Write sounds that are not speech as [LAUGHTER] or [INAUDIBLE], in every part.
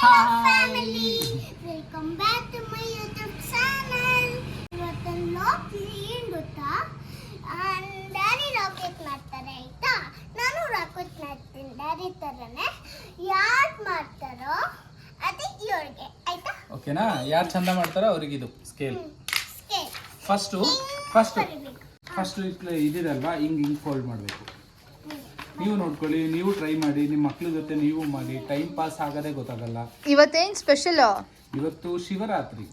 Family welcome back to my YouTube channel ಇವತ್ತೊಂದು lock ಏನ್ ಗೊತ್ತಾ ಡ್ಯಾಡಿ ರಾಕೆಟ್ ಮಾಡ್ತಾರೆ ಆಯ್ತಾ? ನಾನು ರಾಕೆಟ್ ಮಾಡ್ತೀನಿ. ಡ್ಯಾಡಿ ಥರನೇ ಯಾರು ಮಾಡ್ತಾರೋ ಅದೇ ಇವ್ರಿಗೆ ಆಯ್ತಾ? ಓಕೆನಾ ಯಾರು ಚಂದ ಮಾಡ್ತಾರೋ ಅವ್ರಿಗಿದು ಸ್ಕೇಲ್ ಸ್ಕೇಲ್ ಫಸ್ಟು ಫಸ್ಟ್ ಇಟ್ಲೆ ಫಸ್ಟ್ ಇದಿರಲ್ವಾ ಹಿಂಗೆ ಹಿಂಗೆ ಫೋಲ್ಡ್ ಮಾಡಬೇಕು. ನೀವು ನೋಡ್ಕೊಳ್ಳಿ ನೀವು ಟ್ರೈ ಮಾಡಿ ನಿಮ್ಮ ಮಕ್ಳ ಜೊತೆ ನೀವು ಮಾಡಿ ಟೈಮ್ ಪಾಸ್ ಆಗೋದೇ ಗೊತ್ತಾಗಲ್ಲ. ಇವತ್ತೇನ್ ಸ್ಪೆಷಲ್ ಇವತ್ತು ಶಿವರಾತ್ರಿ.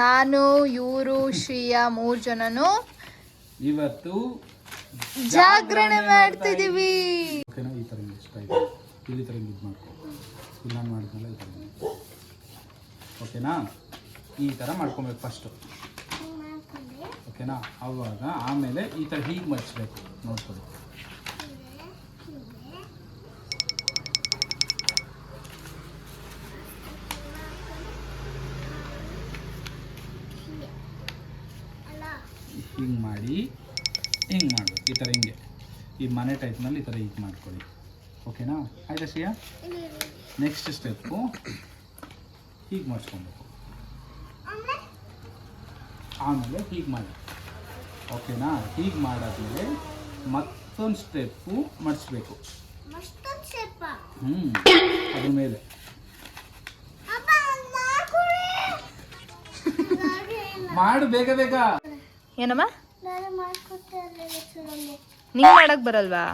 ನಾನು ಇವರು ಶ್ರೀಯಾ ಮೂರ್ ಜನನು ಇವತ್ತು ಜಾಗರಣೆ ಮಾಡ್ತಿದೀವಿ ಓಕೆನಾ ಈ ಥರ ಇಷ್ಟ ಆಯ್ತು. ಇಲ್ಲಿ ಥರ ಇದು ಮಾಡ್ಕೊ ಇಲ್ಲಿ ನಾನು ಮಾಡಿದ್ಮೇಲೆ ಈ ಥರ ಓಕೆನಾ ಈ ಥರ ಮಾಡ್ಕೊಬೇಕು ಫಸ್ಟು ಓಕೆನಾ ಆವಾಗ ಆಮೇಲೆ ಈ ಥರ ಹೀಗೆ ಮಚ್ಬೇಕು ನೋಡ್ಕೊಳ್ಳಿ. ಹಿಂಗೆ ಮಾಡಿ ಹಿಂಗೆ ಮಾಡಬೇಕು. ಈ ಥರ ಹಿಂಗೆ. ಈ ಮನೆ ಟೈಪ್ನಲ್ಲಿ ಈ ಥರ ಹೀಗೆ ಮಾಡ್ಕೊಳ್ಳಿ. ಓಕೆನಾ ಆಯ್ತಾ ಸಿಯಾ ನೆಕ್ಸ್ಟ್ ಸ್ಟೆಪ್ಪು ಹೀಗೆ ಮಾಡಿಸ್ಕೊಬೇಕು. ಆಮೇಲೆ ಹೀಗೆ ಮಾಡಿ. ಓಕೆನಾ ಹೀಗೆ ಮಾಡಾದ್ಮೇಲೆ ಮತ್ತೊಂದು ಸ್ಟೆಪ್ಪು ಮಾಡಿಸ್ಬೇಕು. ಹ್ಞೂ ಅದ್ರ ಮೇಲೆ. ಮಾಡು ಬೇಗ ಬೇಗ. ಏನಮ್ಮ? ನಾನು ನೀವ್ ಮಾಡಕ್ ಬರಲ್ವಾ?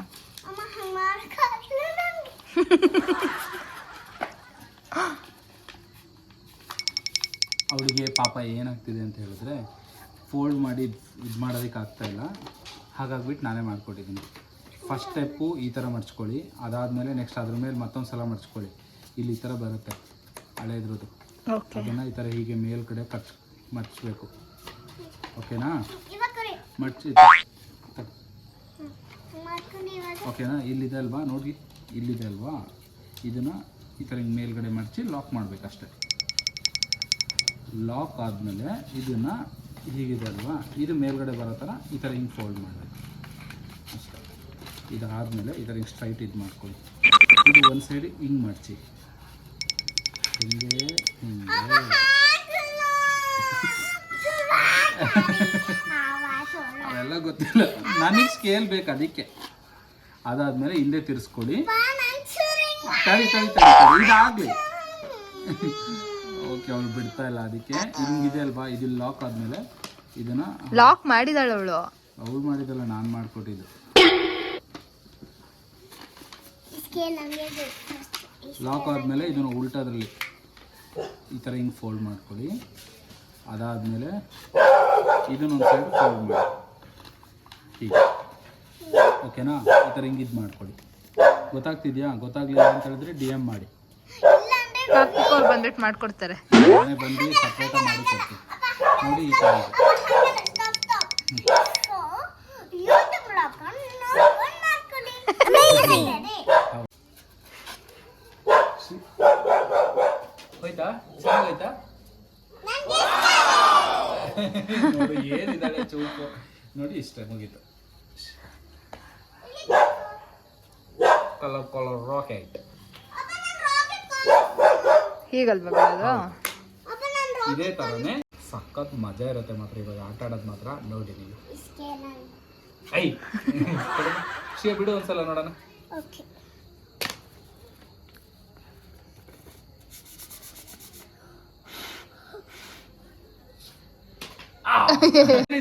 ಅವಳಿಗೆ ಪಾಪ ಏನಾಗ್ತಿದೆ ಅಂತ ಹೇಳಿದ್ರೆ ಫೋಲ್ಡ್ ಮಾಡಿ ಇದು ಮಾಡೋದಕ್ಕೆ ಆಗ್ತಾ ಇಲ್ಲ. ಹಾಗಾಗ್ಬಿಟ್ಟು ನಾನೇ ಮಾಡ್ಕೊಟ್ಟಿದ್ದೀನಿ. ಫಸ್ಟ್ ಸ್ಟೆಪ್ಪು ಈ ಥರ ಮಡ್ಚ್ಕೊಳ್ಳಿ ಅದಾದಮೇಲೆ ನೆಕ್ಸ್ಟ್ ಅದ್ರ ಮೇಲೆ ಮತ್ತೊಂದು ಸಲ ಮಡ್ಚ್ಕೊಳ್ಳಿ ಇಲ್ಲಿ ಈ ಥರ ಬರುತ್ತೆ. ಹಳೆದ್ರದ್ದು. ಓಕೆ ಅದನ್ನು ಈ ಥರ ಹೀಗೆ ಮೇಲ್ಗಡೆ ಕಚ್ ಮಡ್ಚಬೇಕು ಓಕೆನಾ? ಮಡ್ಚಿ. ಓಕೆನಾ? ಇಲ್ಲಿದೆ ಅಲ್ವಾ? ನೋಡಿ ಇಲ್ಲಿದೆ ಅಲ್ವಾ? ಇದನ್ನು ಈ ಥರ ಹಿಂಗೆ ಮೇಲ್ಗಡೆ ಮಡಚಿ ಲಾಕ್ ಮಾಡಬೇಕಷ್ಟೆ. ಲಾಕ್ ಆದಮೇಲೆ ಇದನ್ನು ಹೀಗಿದೆ ಅಲ್ವಾ? ಇದು ಮೇಲ್ಗಡೆ ಬರೋ ಥರ ಈ ಥರ ಹಿಂಗೆ ಫೋಲ್ಡ್ ಮಾಡಬೇಕು. ಅಷ್ಟೇ. ಇದಾದಮೇಲೆ ಈ ಥರ ಹಿಂಗೆ ಸ್ಟ್ರೈಟ್ ಇದು ಮಾಡ್ಕೊಳ್ಳಿ. ಇದು ಒಂದು ಸೈಡ್ ಹಿಂಗೆ ಮಡಚಿ. ಹಿಂಗೆ ಹಿಂಗೆ. ಗೊತ್ತಿಲ್ಲ. ನನಗೆ ಸ್ಕೇಲ್ ಬೇಕು ಅದಕ್ಕೆ. ಅದಾದ್ಮೇಲೆ ಹಿಂದೆ ತಿರ್ಸ್ಕೊಡಿ ತಡಿ ತಡಿ ತಡಿ ಇದಾಗಲಿ. ಓಕೆ ಅವಳು ಬಿಡ್ತಾ ಇಲ್ಲ ಅದಕ್ಕೆ. ಹಿಂಗಿದೆ ಅಲ್ವಾ? ಇದು ಲಾಕ್ ಆದ್ಮೇಲೆ ಇದನ್ನ ಲಾಕ್ ಮಾಡಿದಾಳ ಅವಳು. ಅವಳು ಮಾಡಿದಲ್ಲ ನಾನು ಮಾಡ್ಕೊಟ್ಟಿದ್ದು. ಲಾಕ್ ಆದಮೇಲೆ ಇದನ್ನು ಉಲ್ಟಾದ್ರಲ್ಲಿ ಈ ಥರ ಹಿಂಗೆ ಫೋಲ್ಡ್ ಮಾಡ್ಕೊಳ್ಳಿ. ಅದಾದಮೇಲೆ ಇದನ್ನೊಂದು ಸೈಡ್ ಫೋಲ್ಡ್ ಮಾಡಿ. ಹೀಗೆ ಓಕೆನಾ? ಈ ಥರ ಹಿಂಗೆ ಇದು ಮಾಡ್ಕೊಳ್ಳಿ. ಗೊತ್ತಾಗ್ತಿದ್ಯಾ? ಗೊತ್ತಾಗ್ಲಿಲ್ಲ ಅಂತ ಹೇಳಿದ್ರೆ ಡಿ ಎಂ ಮಾಡಿ. ಕಾರ್ತಿಕ್ ಅವ್ರು ಬಂದ್ಬಿಟ್ಟು ಮಾಡ್ಕೊಡ್ತಾರೆ. ನಾನೇ ಬಂದು ಸಪ್ರೇಟ ಮಾಡಿ ನೋಡಿ ಈ ಥರ ಇದೆ. ಹೋಯ್ತಾ? ಚೆನ್ನಾಗೈತಾ ನೋಡಿ ಏನಿದ್ದಾಳೆ ಚೌಕು. ನೋಡಿ ಇಷ್ಟ ಮುಗೀತು. ಕಲರ್ ಕಲರ್ ರಾಕೆಟ್ ಹೀಗಲ್ವಾ ಇದೇ ತರನೇ ಸಖತ್ ಮಜಾ ಇರುತ್ತೆ ಮಾತ್ರ ಇವಾಗ ಆಟ ಆಡೋದು ಮಾತ್ರ. ನೋಡಿ ನೀವು. ಐ. [LAUGHS] ಶಿವ ಬಿಡು ಒಂದ್ಸಲ ನೋಡೋಣ.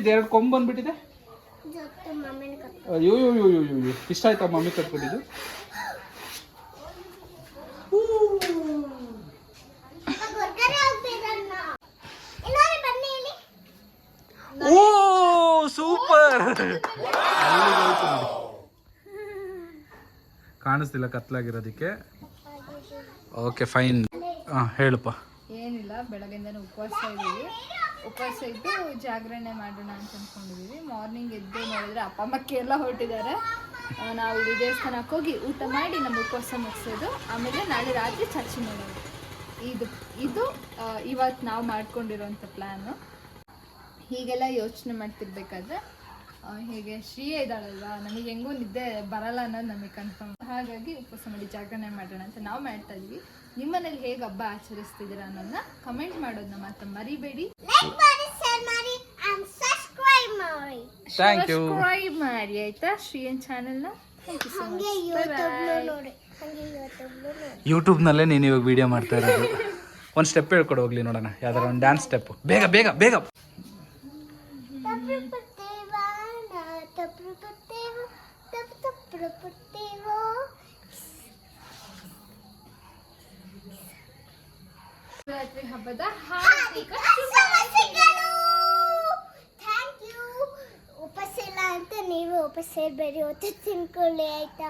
ಎರಡು ಕೊಂಬ್ ಬಂದ್ಬಿಟ್ಟಿದೆ? ಜೊತೆ ಮಮ್ಮಿನ ಕತ್ತು ಅಯ್ಯೋ ಯೋ ಯೋ ಯೋ ಯೋ ಇಷ್ಟ ಆಯ್ತಾ ಮಮ್ಮಿ ಕಟ್ಬಿಟ್ಟಿದ್ದು? ಓ ಸೂಪರ್. ಕಾಣಿಸ್ತಿಲ್ಲ ಕತ್ಲಾಗಿರೋದಕ್ಕೆ. Okay fine. ಹಾಂ ಹೇಳಪ್ಪ. ಏನಿಲ್ಲ ಬೆಳಗ್ಗೆಯಿಂದನೇ ಉಪವಾಸ ಇದ್ದೀವಿ. ಉಪವಾಸ ಇದ್ದು ಜಾಗರಣೆ ಮಾಡೋಣ ಅಂತ ಅಂದ್ಕೊಂಡಿದ್ದೀವಿ ಮಾರ್ನಿಂಗ್ ಎದ್ದು ನೋಡಿದ್ರೆ ಅಪ್ಪ ಅಮ್ಮಕ್ಕೆ ಎಲ್ಲ ಹೊರಟಿದ್ದಾರೆ. ನಾವು ಇಲ್ಲಿ ದೇವಸ್ಥಾನಕ್ಕೆ ಹೋಗಿ ಊಟ ಮಾಡಿ ನಮ್ಮ ಉಪವಾಸ ಮುಗಿಸೋದು. ಆಮೇಲೆ ನಾಳೆ ರಾತ್ರಿ ಚರ್ಚೆ ಮಾಡೋದು. ಇದು ಇದು ಇವತ್ತು ನಾವು ಮಾಡ್ಕೊಂಡಿರೋಂಥ ಪ್ಲ್ಯಾನು ಹೀಗೆಲ್ಲ ಯೋಚನೆ ಮಾಡ್ತಿರ್ಬೇಕಾದ್ರೆ ಹೀಗೆ ಶ್ರೀಯೇ ಇದ್ದಾಳಲ್ವ? ನಮಗೆ ಹೆಂಗೂ ನಿದ್ದೆ ಬರಲ್ಲ ಅನ್ನೋದು ನಮಗೆ ಕನ್ಫರ್ಮ್ ಹಾಗಾಗಿ ಉಪವಾಸ ಮಾಡಿ ಜಾಗರಣೆ ಮಾಡೋಣ ಅಂತ ನಾವು ಮಾಡ್ತಾ ಇದ್ವಿ. ನಿಮ್ಮನೇಲಿ ಹೇಗೆ ಹಬ್ಬ ಆಚರಿಸ್ತಿದ್ದೀರಾ ಅನ್ನೋದನ್ನ ಕಮೆಂಟ್ ಮಾಡೋದನ್ನ ಮಾತ್ರ ಮರಿಬೇಡಿ ಲೈಕ್ ಮಾಡಿ ಶೇರ್ ಮಾಡಿ ಅಂಡ್ ಸಬ್ಸ್ಕ್ರೈಬ್ ಮಾಡಿ ಥ್ಯಾಂಕ್ ಯು ಸಬ್ಸ್ಕ್ರೈಬ್ ಮಾಡಿ ಆಯ್ತಾ ಶ್ರೀಯನ್ ಚಾನೆಲ್ನ ಥ್ಯಾಂಕ್ ಯು ಸೊ ಹಂಗೆ ಯೂಟ್ಯೂಬ್ಲು ನೋಡಿ ಹಂಗೆ ಯೂಟ್ಯೂಬ್ಲು ನೋಡಿ ಯೂಟ್ಯೂಬ್ನಲ್ಲೇ ನೀನು ಇವಾಗ ವಿಡಿಯೋ ಮಾಡ್ತಾ ಇರೋದು. [LAUGHS] ಒಂದು ಸ್ಟೆಪ್ ಹೇಳ್ಕೊಡು ಹೋಗ್ಲಿ ನೋಡೋಣ. ಯಾವ್ದಾರ ಒಂದು ಡ್ಯಾನ್ಸ್ ಸ್ಟೆಪ್ ಬೇಗ ಬೇಗ ಬೇಗ. ಹಬ್ಬದ ಹಾರ್ದಿಕ ನಾ ತಪ್ಪು ಪಟ್ಟೇವ ತಪ್ಪು ತಪ್ಪು ಪಟ್ಟೇವ ಶಿವರಾತ್ರಿ ಹಬ್ಬದ ಹಾರ್ದಿಕ ಸಮಸ್ಯೆಗಳು ಥ್ಯಾಂಕ್ ಯು ಉಪಸ್ ಇಲ್ಲ ಅಂತ ನೀವು ಉಪಸ್ ಸೇರ್ಬೇಡಿ ಹೊತ್ತು ತಿನ್ಕೊಳ್ಳಿ ಆಯ್ತಾ?